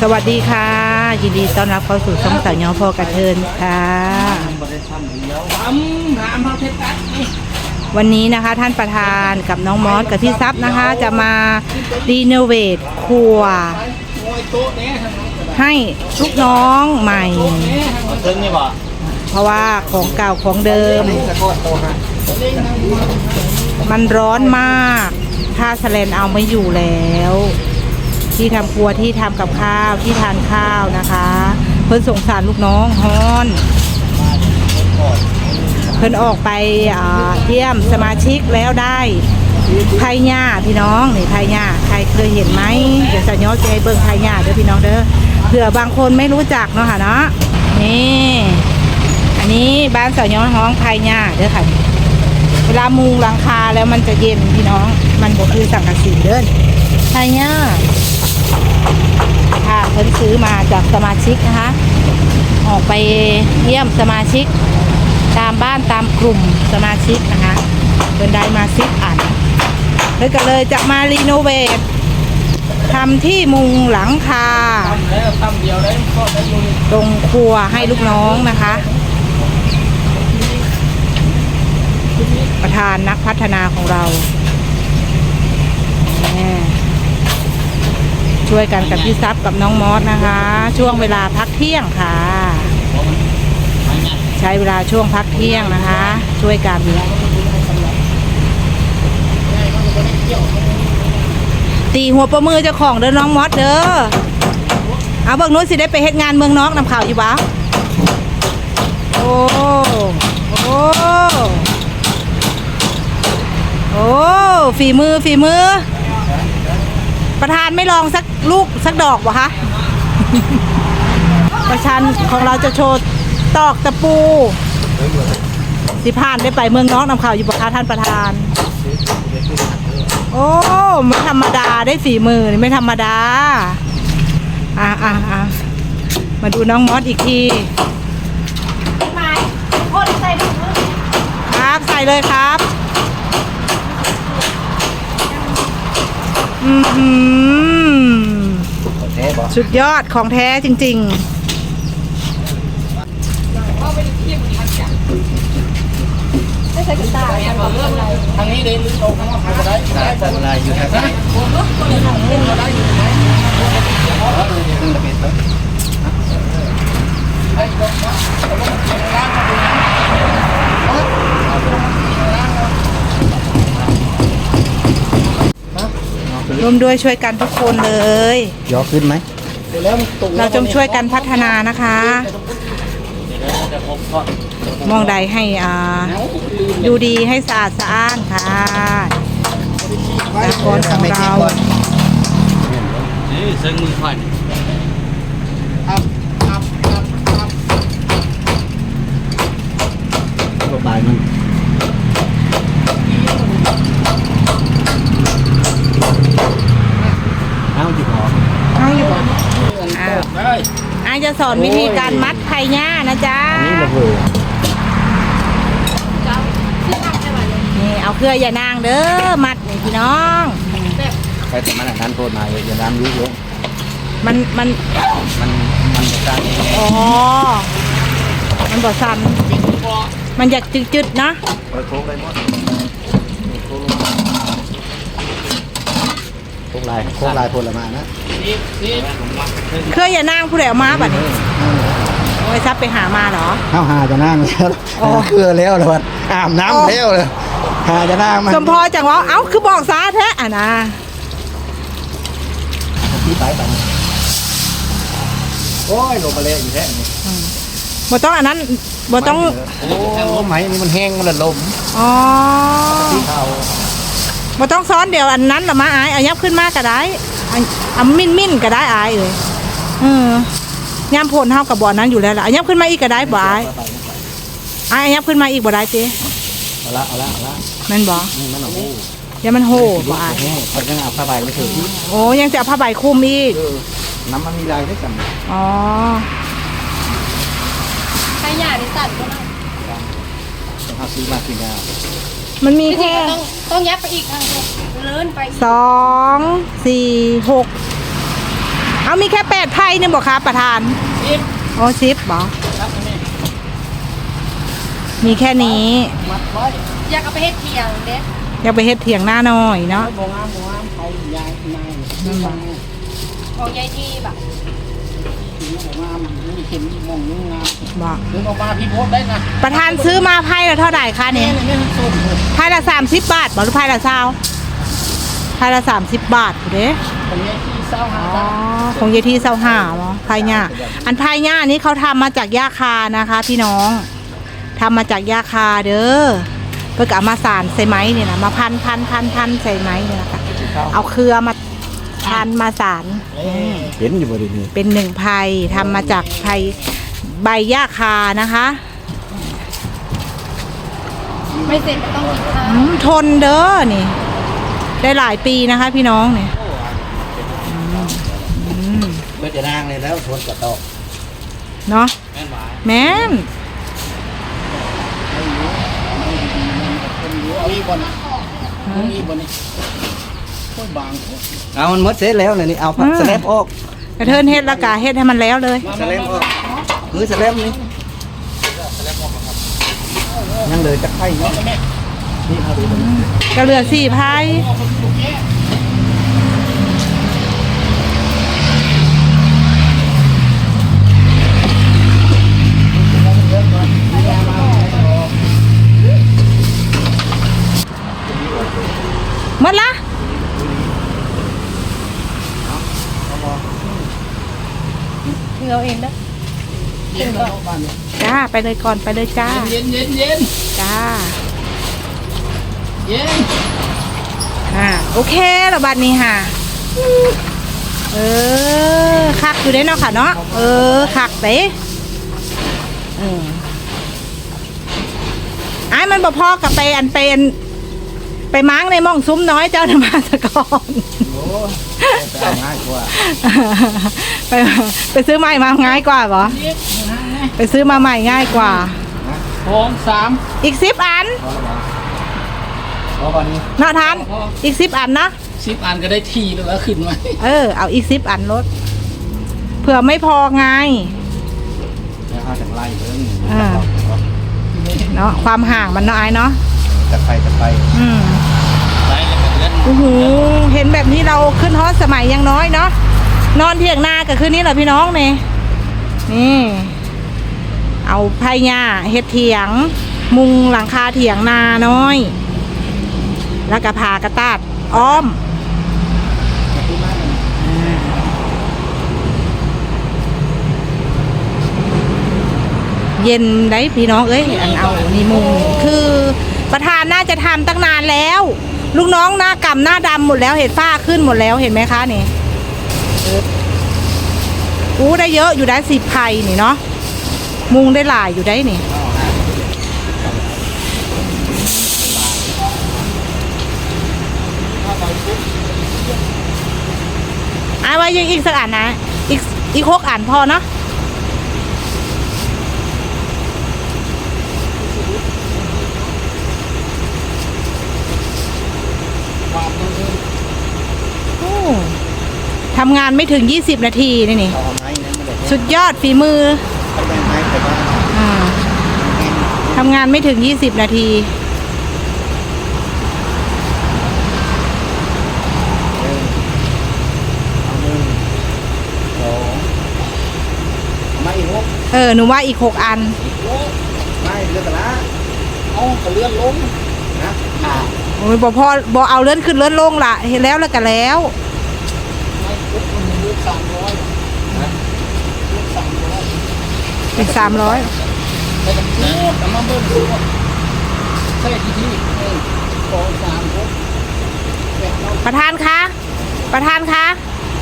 สวัสดีค่ะ ยินดีต้อนรับเข้าสู่ช่องสาวย้อพอกระเทินค่ะ วันนี้นะคะท่านประธานกับน้องมอสกับพี่ซับนะคะ จะมารีโนเวทครัว ให้ลูกน้องใหม่โต๊ะเนี้ยทางนั้นซึ่งนี่บ่เพราะว่าของเก่าของเดิม มันร้อนมาก ถ้าแสลนเอาไม่อยู่แล้ว ที่ทำครัวที่ทำกับข้าวที่ทานข้าวนะคะ เพิ่นสงสารลูกน้องฮอน เพิ่นออกไปเยี่ยมสมาชิกแล้วได้ไผ่หญ้าพี่น้องนี่ไผ่หญ้าใครเคยเห็นไหมเดี๋ยวจะย้อนใจเบิ่งไผ่หญ้าเด้อพี่น้องเด้อเผื่อบางคนไม่รู้จักเนาะค่ะเนาะนี่อันนี้บ้านสาวย้อนห้องไผ่หญ้าเด้อค่ะเวลามุงหลังคาแล้วมันจะเย็นพี่น้อง มันก็คือสังกะสีเด้อไผ่หญ้า ค่ะเพิ่นซื้อมาจากสมาชิกนะคะ ออกไปเยี่ยมสมาชิก ตามบ้านตามกลุ่มสมาชิกนะคะเพิ่นได้มาซิปอันเพิ่นก็เลยจะมารีโนเวททำที่มุงหลังคาตรงครัวให้ลูกน้องนะคะ ประธานนักพัฒนาของเรา ช่วยกันกับพี่ซับกับน้องมอสนะคะ ช่วงเวลาพักเที่ยงค่ะ ใช้เวลาช่วงพักเที่ยงนะคะ ช่วยกันตีหัวประมือเจ้าของเด้อน้องมอสเด้อเอาเบิ่งนู้นสิได้ไปเฮ็ดงานเมืองนอกนำข่าวอยู่บ่โอ้โอ้โอ้ฝีมือฝีมือ ประธานไม่ลองสักลูกสักดอกบ่คะ ประชันของเราจะโชว์ตอกตะปู สิผ่านได้ไปเมืองนอกนำข่าวอยู่บ่คะท่านประธาน โอ้ไม่ธรรมดาได้ฝีมือนี่ไม่ธรรมดา อะอะอะมาดูน้องมอสอีกทีครับใส่เลยครับ อือหือแท้บ่สุดยอดของแท้จริงทางนี้เดินลึกลงข้างนอกก็ได้ได้แต่เวลาอยู่ทางไหนๆ ร่วมด้วยช่วยกันทุกคนเลย ยอขึ้นไหมเดี๋ยวแล้วมันตกเราจงช่วยกันพัฒนานะคะ มองใดให้อ่าดูดีให้สะอาดสะอ้านค่ะสากลของเรานี่ซึ่งมือควันครับครับครับครับตัวปลายมัน อาจิบหอมเอาอยู่บ่อ้าวได้อาจะสอนวิธีการมัดไผ่ย่านะจ๊ะอันนี้ระเบิดนี่เอาเครืออย่านางเด้อมัดนี่พี่น้อง ใครแต่มันอันนั้นโทษนายอย่าน้ำยุบลงมันมัน มันมันจะตายอ๋อ มันบ่สั่นมันอยากจืดๆนะโอ้ยโค้งได้หมดโค้ง โค้งลายโค้งลายผลไม้นะนี่นี่เครืออย่านางผู้ใดเอามาบัดนี้โอ้ยซับไปหามาเหรอข้าวหาจะนั่งแล้วอ๋อเกลือแล้วเลยวัดอาบน้ำแล้วเลยหาจะนั่งมันสมพอจังว่าเอ้าคือบอกซาแท้อะนะที่ไปไปโอ้ยลงมาเลยอยู่แท้นี่บ่ต้องอันนั้นบ่ต้องโอ้ไหมนี่มันแห้งมันละลมอ๋อที่เขา บ่ต้องซ้อนเดี๋ยวอันนั้นละมาอายเอายับขึ้นมาก็ได้เอาเอามิ้นมิ้นๆก็ได้อายเอ้ยเออยามผลเฮากับบ่อนั้นอยู่แล้วล่ะเอายับขึ้นมาอีกก็ได้บ่อายอายเอายับขึ้นมาอีกบ่ได้เจ๊เอาละเอาละเอาละแม่นบ่นี่มันเอาหูอย่ามันโหบ่อายแห้งเขาจะเอาผ้าใบไม่ถึงโอ้ยังจะเอาผ้าใบคลุมอีกน้ำมันมีลายด้วยกันอ๋อใครอยากได้ตัดก็ได้เอาซื้อมากินยา มันมีจริแค่งๆต้องต้องยับไปอีกทางเลื่อนไปสองสี่หกเอามีแค่แปดไพ่เนี่ยบอกคะประธานสิบโอ้ชิปบอครับอันนี้มีแค่นี้มัดไว้อยากเอาไปเฮ็ดเทียงเด้อยากไปเฮ็ดเถียงหน้าหน่อยเนาะโบงามโบงามไปยายนายนี่ฟังนี่ของยายที่แบบโบ งามนี่เห็นมองนี่งามบอกเดินออกมาพี่โพสได้นะประธานซื้อมาไพ่ละเท่าไหร่คะนี่เนี่ยนี่นี่ส้มเลยไพ่ละสามสิบบาทบอกหรือไพ่ละเศร้าไพ่ละสามสิบบาทเด้ตรงนี้ที่เศร้าหาอ๋อได้ของเยที่เศร้าห่าเนาะไพ่หญ้าอันไพ่หญ้านี้เขาทำมาจากหญ้าคานะคะ พี่น้องทำมาจากหญ้าคาเด้อเพื่อก็เอามาสานใส่ไม้เนี่ยนะมาพันพันพันพันใส่ไม้เนี่ยนะคะเอาเครือมา พันมาสานอืมเห็นอยู่บริเวณเป็นหนึ่งไผ่ทำมาจากไผ่ใบหญ้าคานะคะ ไม่เสร็จก็ต้องกินข้าวอืมทนเด้อนี่ ได้หลายปีนะคะ พี่น้องเนี่ยเมื่อจะนางเลยแล้วทนกระตอกเนาะแม่นหวายแม่นคนอยู่เอาอีกบนนะเอาอีกบนนี่โคตรบางเอามันหมดเสร็จแล้วเลยนี่เอาผักสแลบออกกระเทินเฮ็ดแล้วกะเฮ็ดให้มันแล้วเลย สแลบออกคือสแลบนี่ยังเลยจะไข่เนาะนี่เอาดูก็เหลือสี่ไพ่หมดละ เงาเองนะเย็นแล้วบ้านเนี่ยจ้าไปเลยก่อนไปเลยจ้า เย็นเย็นเย็นจ้า เย็นอ่าโอเคแล้วบัดนี้ค่ะ เออคักอยู่ได้เนาะค่ะเนาะเออคักเด้เออไอ้มันบ่พอกับไปอันเป็น ไปม้างในหม่องซุ้มน้อยเจ้าธรรมาสกอนโอ้ไปเอาง่ายกว่าไปไปซื้อใหม่มาง่ายกว่าเหรอเย็นนะไงไปซื้อมาใหม่ง่ายกว่าสองสามอีกสิบอันเพราะวันนี้เนาะทันอีกสิบอันนะสิบอันก็ได้ทีแล้วแล้วขึ้นมาเออเอาอีกสิบอันลดเผื่อไม่พอไงแล้วเอาจากไล่เรื่องอ่าเนาะความห่างมันเนาะไอ้เนาะ จะไปจะไปอืมไปแล้วก็เลื่อนโอ้โหเห็นแบบนี้เราขึ้นฮอตสมัยยังน้อยเนาะนอนเถียงนากับคืนนี้เหรอพี่น้องเนี่ยนี่ เอาไผ่หญ้าเฮ็ดเถียง มุงหลังคาเถียงนาน้อย แล้วก็พากระตาดอ้อมเย็นได้พี่น้องเอ้ยอันเอานี่มุงคือ ประธานน่าจะทำตั้งนานแล้ว ลูกน้องหน้ากำหน้าดำหมดแล้วเห็นฝ้าขึ้นหมดแล้วเห็นไหมคะนี่อู้ได้เยอะอยู่ได้สิบไผ่นี่เนาะมุงได้หลายอยู่ได้นี่อาไว้ยังอีกสักอันนะ อีกอีกหกอันพอเนาะ ความมือ โอ้ ทำงานไม่ถึง 20 นาทีนี่นี่ เอาไม้นั้นมาเลยสุดยอดฝีมือเอาไม้ไปบ้านอ่าทำงานไม่ถึง 20 นาที เอาหนึ่งสองเอามาอีกหกเออ หนูว่าอีก 6 อันโอ้ไม่เลือกกันละเอากระเลื่อนลงนะอ่าโอ้ยบอพอบอเอาเลื่อนขึ้นเลื่อนลงละเห็นแล้วแล้วกันแล้วไม่ ปุ๊บมันเลื่อนสามร้อยนะเลื่อนสามร้อยอีก300แต่ก็พูดแต่มาเบิ่งดูว่าใช่ที่ที่เออสองสามหกแปดเก้าประธานคะ ประธานคะ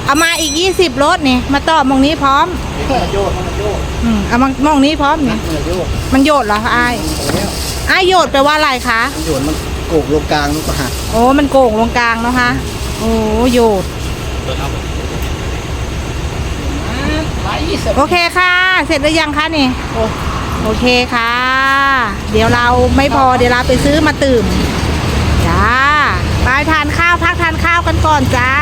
เอามาอีก20รถนี่มาต่อมองนี้พร้อมมันโยกมันโยกอืมเอามามองนี้พร้อมนี่มันโยกมันโยดเหรอคะไอ้ายอ้ายโยดแปลว่าอะไรคะมันโยนมันโกกลงกลางลูกกระหักโอ้มันโก่งลงกลางเนาะคะโอ้โยด ไหลเสร็จโอเคค่ะ เสร็จหรือยังคะนี่ โอ้โอเคค่ะ เดี๋ยวเราไม่พอเดี๋ยวเราไปซื้อมาตื่มจ้าไปทานข้าวพักทานข้าวกันก่อนจ้า